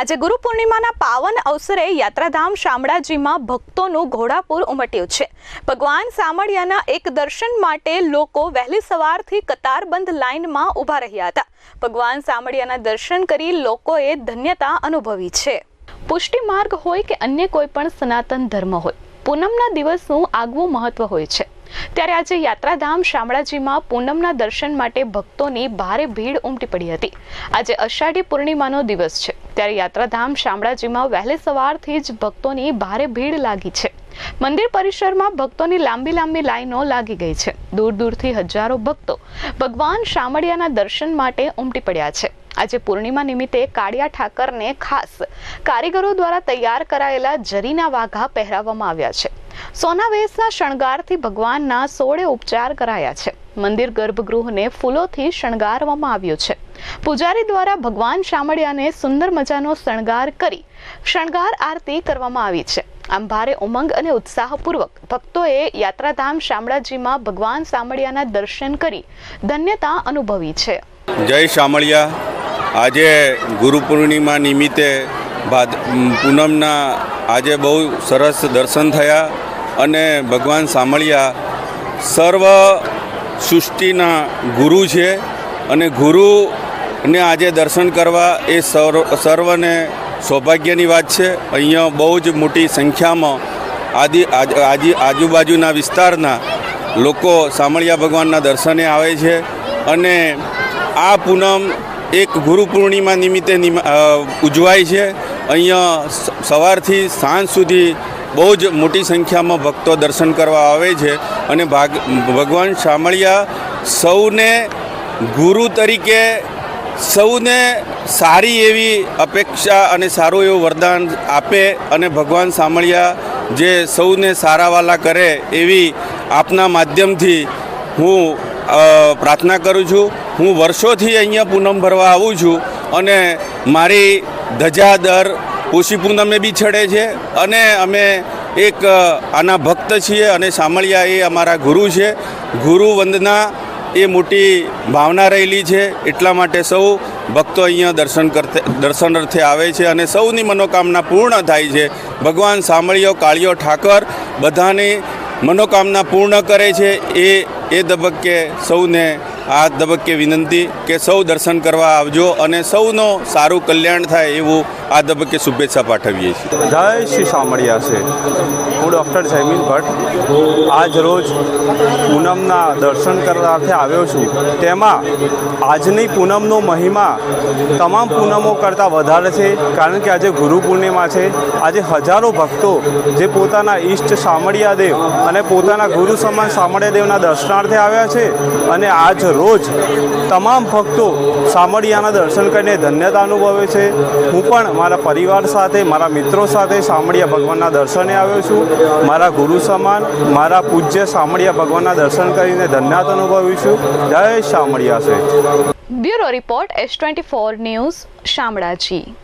આજે ગુરુ પૂર્ણિમાના પાવન અવસરે યાત્રાધામ શામળાજીમાં ભક્તોનું ઘોડાપુર ઉમટ્યું છે. ભગવાન સામળિયાના એક દર્શન માટે લોકો વહેલી સવારથી કતારબંધ લાઇનમાં ઊભા રહ્યા હતા. ભગવાન સામળિયાના દર્શન કરી લોકોએ ધન્યતા અનુભવી છે. પુષ્ટિ માર્ગ હોય કે અન્ય કોઈ પણ સનાતન ધર્મ હોય, પૂનમના દિવસનું આગવું મહત્વ હોય છે. ત્યારે આજે યાત્રાધામ શામળાજીમાં પૂનમના દર્શન માટે ભક્તોની ભારે ભીડ ઉમટી પડી હતી. આજે અષાઢી પૂર્ણિમાનો દિવસ છે. ત્યારે યાત્રાધામ શામળાજીમાં વહેલી સવારથી જ ભક્તોની ભારે ભીડ લાગી છે. મંદિર પરિસરમાં ભક્તોની લાંબી લાંબી લાઈનો લાગી ગઈ છે. દૂર દૂરથી હજારો ભક્તો ભગવાન શામળિયાના દર્શન માટે ઉમટી પડ્યા છે. આજે પૂર્ણિમા નિમિત્તે કાળિયા ઠાકરને ખાસ કારીગરો દ્વારા તૈયાર કરાયેલા જરીના વાઘા પહેરાવવામાં આવ્યા છે. સોના વેશના શણગારથી ભગવાનના સોળે ઉપચાર કરાયા છે. મંદિર ગર્ભગૃહને ફૂલોથી શણગારવામાં આવ્યું છે. પૂજારી દ્વારા ભગવાન શામળિયાને સુંદર મજાનો શણગાર કરી શણગાર આરતી કરવામાં આવી છે. આમ ભારે ઉમંગ અને ઉત્સાહપૂર્વક ભક્તોએ યાત્રાધામ શામળાજીમાં ભગવાન શામળિયાના દર્શન કરી ધન્યતા અનુભવી છે. જય શામળિયા. આજે ગુરુ પૂર્ણિમા નિમિત્તે ભાદ પૂનમના આજે બહુ સરસ દર્શન થયા. અને ભગવાન સામળિયા સર્વ સૃષ્ટિના ગુરુ છે અને ગુરુને આજે દર્શન કરવા એ સર્વ સર્વને સૌભાગ્યની વાત છે. અહીંયા બહુ જ મોટી સંખ્યામાં આદિ, આજ- આજી, આજુબાજુના વિસ્તારના લોકો સામળિયા ભગવાનના દર્શને આવે છે અને આ પૂનમ એક ગુરુ પૂર્ણિમા નિમિત્તે ઉજવાય છે. અહીંયા સવારથી સાંજ સુધી બહુ જ મોટી સંખ્યામાં ભક્તો દર્શન કરવા આવે છે અને ભાગ, ભગવાન શામળિયા સૌને ગુરુ તરીકે સૌને સારી એવી અપેક્ષા અને સારું એવું વરદાન આપે અને ભગવાન શામળિયા જે સૌને સારાવાલા કરે એવી આપના માધ્યમથી હું પ્રાર્થના કરું છું. હું વર્ષોથી અહીંયા પૂનમ ભરવા આવું છું અને મારી ધજા દર પોષી પૂનમે બી ચડે છે અને અમે એક આના ભક્ત છીએ અને સામળિયા એ અમારા ગુરુ છે. ગુરુ વંદના એ મોટી ભાવના રહેલી છે. એટલા માટે સૌ ભક્તો અહીંયા દર્શન કરતે, દર્શન અર્થે આવે છે અને સૌની મનોકામના પૂર્ણ થાય છે. ભગવાન સામળિયો, કાળિયો ઠાકર બધાની મનોકામના પૂર્ણ કરે છે. એ એ તબક્કે સૌને આ તબક્કે વિનંતી કે સૌ દર્શન કરવા આવજો અને સૌનો સારું કલ્યાણ થાય એવું આ તબક્કે શુભેચ્છા પાઠવીએ છીએ. જય શ્રી શામળિયા છે. હું ડૉક્ટર જયમીન ભટ્ટ આજ રોજ પૂનમના દર્શન કરવાથી આવ્યો છું. તેમાં આજની પૂનમનો મહિમા તમામ પૂનમો કરતાં વધારે છે, કારણ કે આજે ગુરુ પૂર્ણિમા છે. આજે હજારો ભક્તો જે પોતાના ઈષ્ટ શામળિયા દેવ અને પોતાના ગુરુ સમાન સામળિયા દેવના દર્શનાર્થે આવ્યા છે અને આજ રોજ તમામ ભક્તો શામળિયાના દર્શન કરીને ધન્યતા અનુભવે છે. હું પણ મારા પરિવાર સાથે, મારા મિત્રો સાથે શામળિયા ભગવાનના દર્શને આવ્યો છું. મારા ગુરુ સમાન, મારા પૂજ્ય શામળિયા ભગવાનના દર્શન કરીને ધન્યતા અનુભવ્યું છું જય શામળિયા છે bureau report S twenty four news Shamlaji.